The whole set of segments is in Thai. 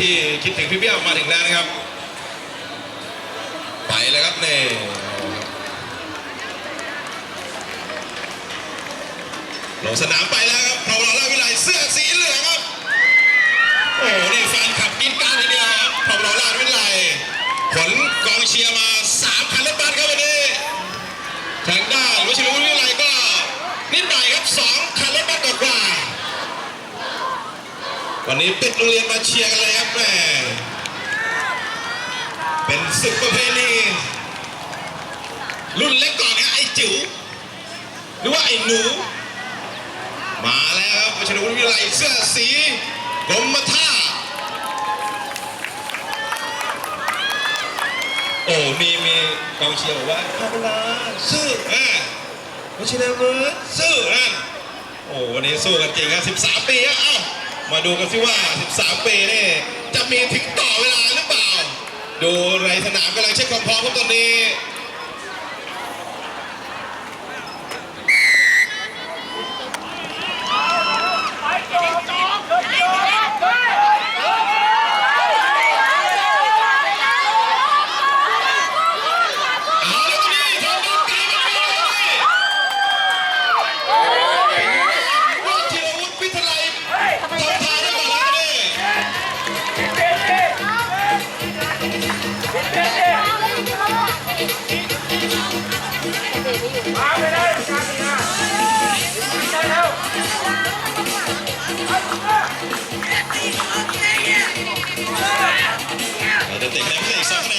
ที่คิดถึงพี่เบี้ยวมาถึงแล้วนะครับ ไปเลยครับนี่ลงสนามไปแล้วครับพาวราวิไลเสื้อสีเหลืองครับ โอ้โหนี่แฟนขับกินก้ารทีเดียวครับพาวราวิไลขนกองเชียร์มาสามคันรถบัสครับวันนี้ทางด้านวชิรวุฒิวิไลก็นิดหน่อยครับสองคันรถบัสกว่าวันนี้ปิดโรงเรียนมาเชียร์กันเลย แม่เป็นศึกประเพณีรุ่นเล็กก่อนนะไอ้จิ๋วหรือว่าไอ้หนู มาแล้วครับวชิรวุฒิวิไลเสื้อสีกรมท่า โอ้มีมีกองเชียร์บอกว่าพาเวลาสู้อ่าวัชิระเวิร์ดสู้อะโอ้วันนี้สู้กันจริงครับ 13 ปีอะเอ้ามาดูกันสิว่า 13 ปีนี่ จะมีถึงต่อเวลาหรือเปล่า ดูไรสนามกำลังเช็คความพร้อมครับตอนนี้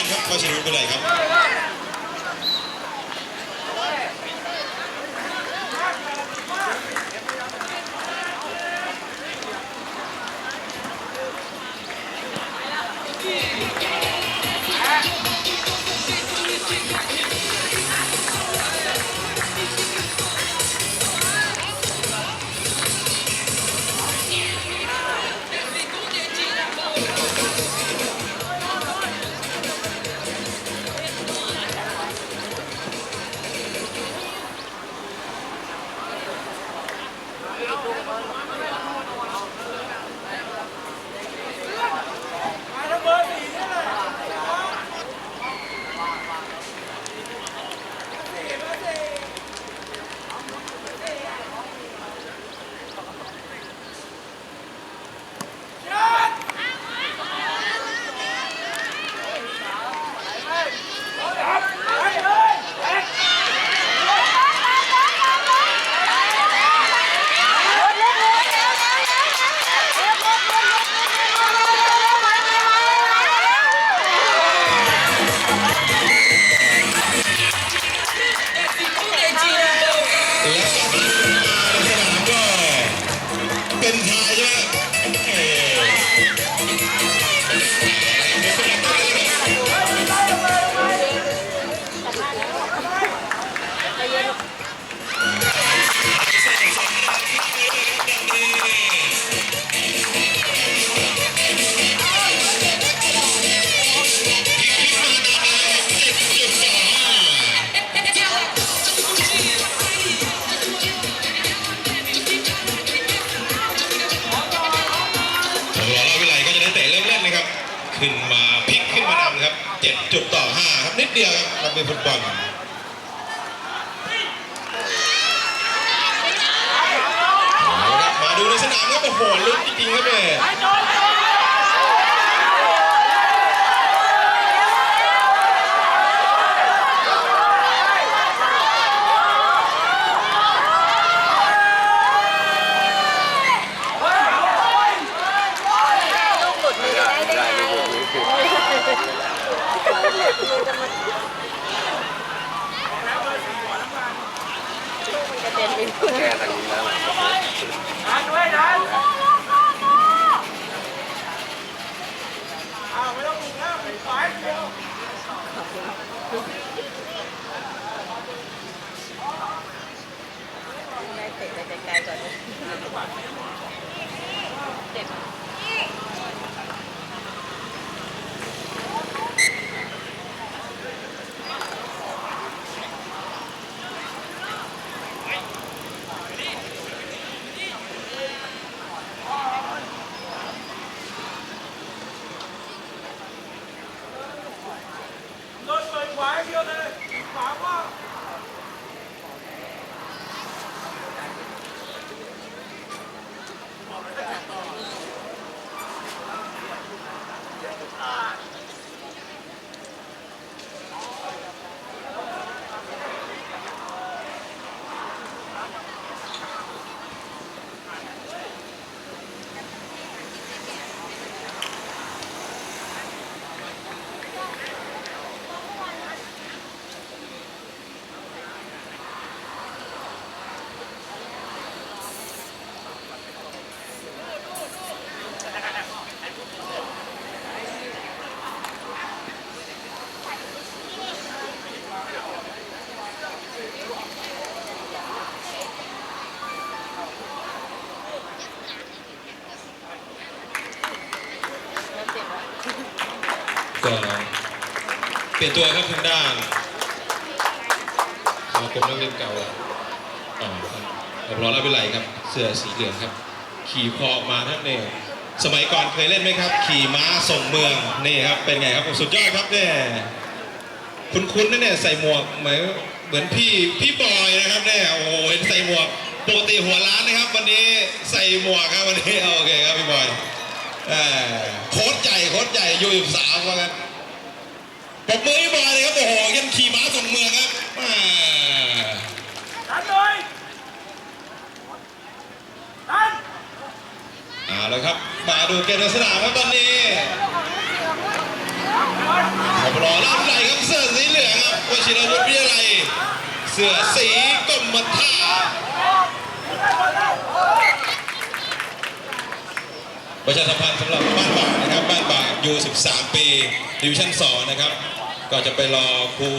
คะแนนครับวัชิรวุฒิวิทยาลัยครับ มาดูในสนามครับโอ้โหลุ้นจริงๆครับเนี่ยดันไว้ดันอ้าวไม่ต้องบุกแล้วไปฝ่ายเดียว ได้เตะไปไกลๆก่อน ก็เปลี่ยนตัวครับทางด้านสมาคมนักเรียนเก่าอ๋อครับอบรอรับวิไลครับ เสื้อสีเหลืองครับ ขี่คอออกมาครับเนี่ยสมัยก่อนเคยเล่นไหมครับ ขี่ม้าส่งเมืองนี่ครับ เป็นไงครับสุดยอดครับเนี่ยคุณคุณนั่นเนี่ยใส่หมวกเหมือนเหมือนพี่พี่บอยนะครับเนี่ยโอ้โหเห็นใส่หมวกปกติหัวล้านนะครับ วันนี้ใส่หมวกครับวันนี้โอเคครับพี่บอย โค้ชใหญ่โค้ชใหญ่ยูสิบสามว่างั้นปรบมือให้บอยเลยครับโอ้โหยันขี่ม้าส่งเมืองครับอ่าดันเลยดันเอาแล้วครับ มาดูเกมในสนามครับตอนนี้ผมรอรับไหลครับเสื้อสีเหลืองครับวชิรวุฒิวิทยาลัยเสื้อสีกรมท่า ประชาสัมพันธ์สำหรับบ้านบานะครับ บ้านบากยู13 ปีดิวิชั่น 2 นะครับ ก็จะไปรอคู่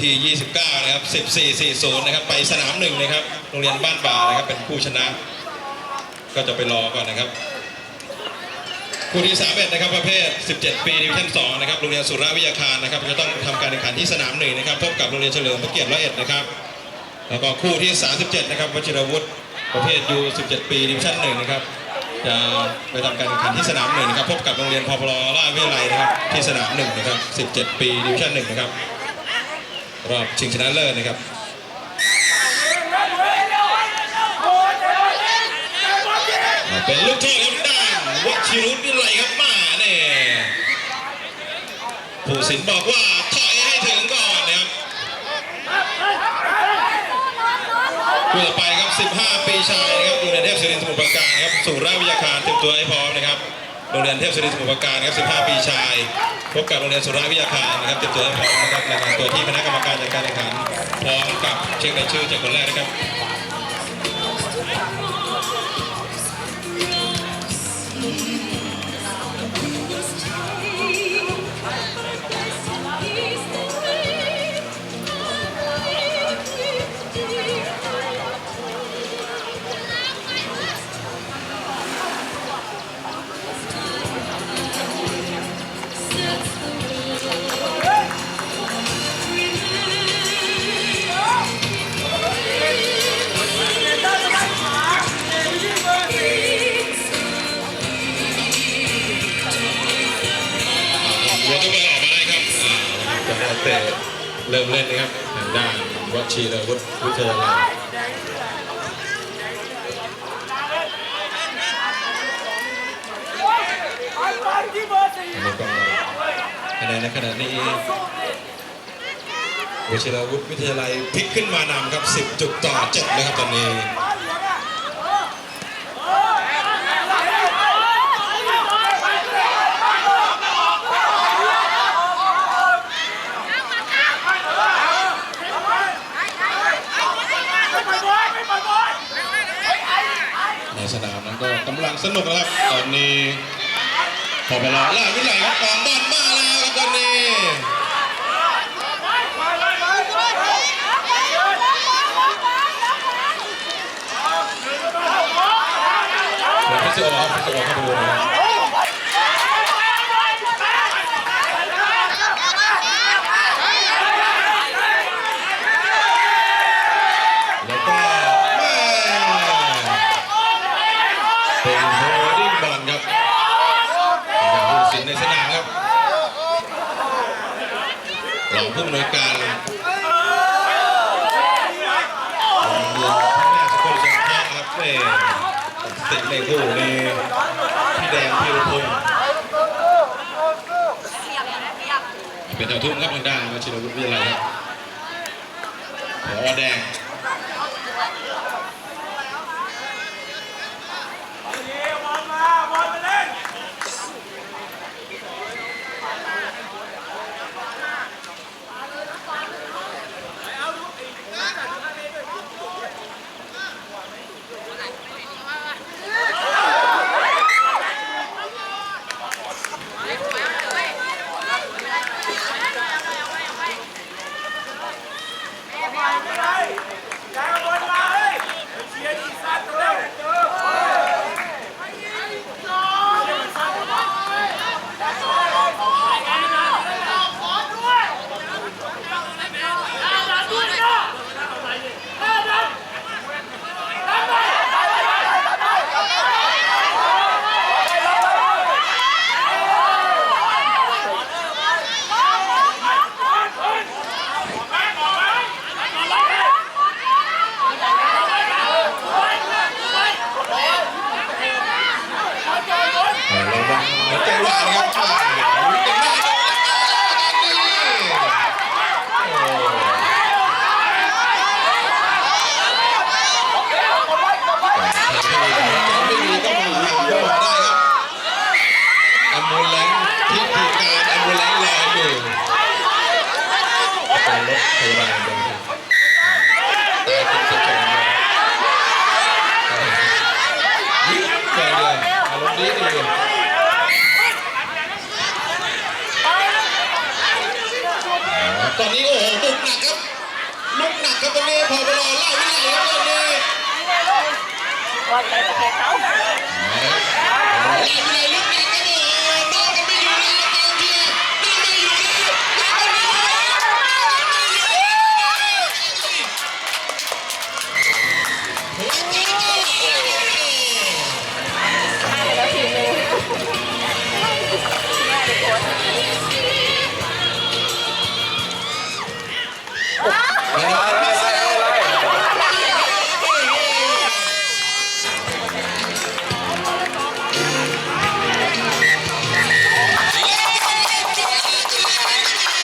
ที่ 29 นะครับ 14-40 นะครับ ไปสนามหนึ่งนะครับ โรงเรียนบ้านบานะครับ เป็นผู้ชนะ ก็จะไปรอก่อนนะครับ คู่ที่ 31 นะครับ ประเภท 17 ปีดิวิชั่น 2 นะครับ โรงเรียนสุรวิทยาคารนะครับ จะต้องทำการแข่งขันที่สนามหนึ่งนะครับ พบกับโรงเรียนเฉลิมพระเกียรติร้อยเอ็ดนะครับ แล้วก็คู่ที่ 37 นะครับวชิรวุฒิ ประเภทยู17 ปีดิวิชั่นหนึ่งนะครับ จะไปทำการแข่งขันที่สนามหนึ่งนะครับพบกับโรงเรียนพพลราชวิทยาลัยนะครับที่สนามหนึ่งนะครับ 17 ปีดิวิชั่นหนึ่งนะครับรอบชิงชนะเลิศนะครับเป็นลูกโทษครับด้านวชิรุตวิไลครับมาเนี่ยผู้สินบอกว่าถอยให้ถึงก่อนนะครับคู่ต่อไปครับ 15 ปีชายนะครับโรงเรียนเทพศิรินทร์สมุทรปราการ ครับสู่ราชวิทยาคารเตรียมตัวให้พร้อมนะครับโรงเรียนเทพศิริสมุทรปราการครับ15 ปีชาย พบกับโรงเรียนสุราษฎร์วิทยาคารนะครับเตรียมตัวให้พร้อมนะครับรายงานตัวที่คณะกรรมการจัดการแข่งขันพร้อมกับเช็ครายชื่อจากคนแรกนะครับ อ่าจะได้เตะเริ่มเล่นนะครับทางด้านวชิรวุฒิวิทยาลัยไปไปที่เบอร์สี่อันนี้ก็คะแนนในขณะนี้วชิรวุฒิวิทยาลัยพลิกขึ้นมานำครับ 10 จุดต่อ7นะครับตอนนี้ ฟ้าเหลืองอะไม่ไปบอยไม่ไปบอย ในสนาม นั้นก็กำลังสนุกนะครับ ตอนนี้พอเวลาล่าวิไลครับกองบอลมาแล้วครับตอนนี้เดี๋ยวพิสูจน์ครับพิสูจน์เข้าไปดูนะครับแล้วก็แม่เป็นโฮลดิ้งบอลครับเป็นผู้สินในสนามครับ รอง ผู้อำนวยการโรงเรียนพระแม่สกลจันท่าะครับเอ่อติดในคู่นี้พี่แดงพี่รุพงศ์เป็นแถวทุ่มครับทางด้านวชิรวุฒิวิทยาลัยครับขอแดง พอไปรอเล่าวิไลครับตอนนี้บอลไปตะเกียบเขาเล่าวิไลลุกหนัก